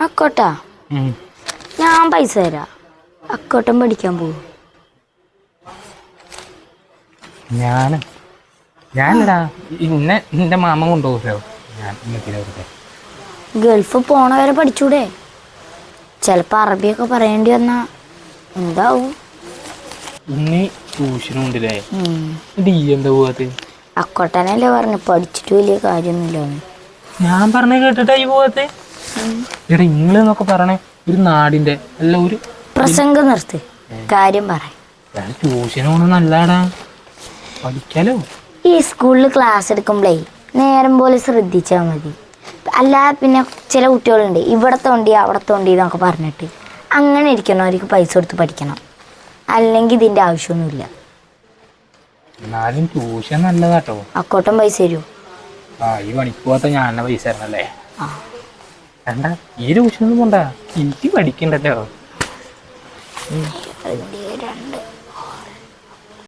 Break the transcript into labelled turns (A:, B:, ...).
A: അക്കോട്ടാ. ഞാൻ പൈസ തരാം. അക്കോട്ടൻ പഠിക്കാൻ പോകും
B: ഞാൻ ഞാനടാ ഇന്നെ നിന്റെ മാമ കൊണ്ടുപോകോ ഞാൻ
A: ഗൾഫ് പോണ വരെ പഠിച്ചൂടെ? ചിലപ്പോ അറബിയൊക്കെ പറയേണ്ടി വന്നാ എന്താവും?
B: ഡി എന്താ പോവാത്ത?
A: അക്കോട്ടനല്ലേ പറഞ്ഞു പഠിച്ചിട്ട് വലിയ കാര്യമൊന്നുമില്ല
B: ഞാൻ പറഞ്ഞു കേട്ടിട്ടായി പോവാത്തെ? എടാ ഇങ്ങളെന്നൊക്കെ പറയണേ ഒരു നാടിന്റെ അല്ല ഒരു
A: പ്രസംഗം നിർത്തി. കാര്യം പറ.
B: ട്യൂഷന് പോണ നല്ലടാ പഠിക്കാലോ?
A: ഈ സ്കൂളിൽ ക്ലാസ് എടുക്കുമ്പോഴേ നേരം പോലെ ശ്രദ്ധിച്ചാൽ മതി. അല്ലാതെ പിന്നെ ചില കുട്ടികളുണ്ട് ഇവിടെ തോണ്ടി അവിടെ തോണ്ടി എന്നൊക്കെ പറഞ്ഞിട്ട്. അങ്ങനെ ഇരിക്കണം അവർക്ക് പൈസ കൊടുത്ത് പഠിക്കണം. അല്ലെങ്കിൽ ഇതിന്റെ ആവശ്യമൊന്നുമില്ല.
B: എന്നാലും ട്യൂഷൻ നല്ലതാട്ടോ.
A: അക്കോട്ടൻ പൈസ തരുമോ
B: ആ ഈ പണിക്ക് പോകാത്ത ഞാൻ പൈസ തരണല്ലേ?
A: ആ.
B: വേണ്ട ഈ ട്യൂഷനൊന്നും പോണ്ട. എനിക്ക് പഠിക്കണ്ടല്ലോ.
A: രണ്ട്.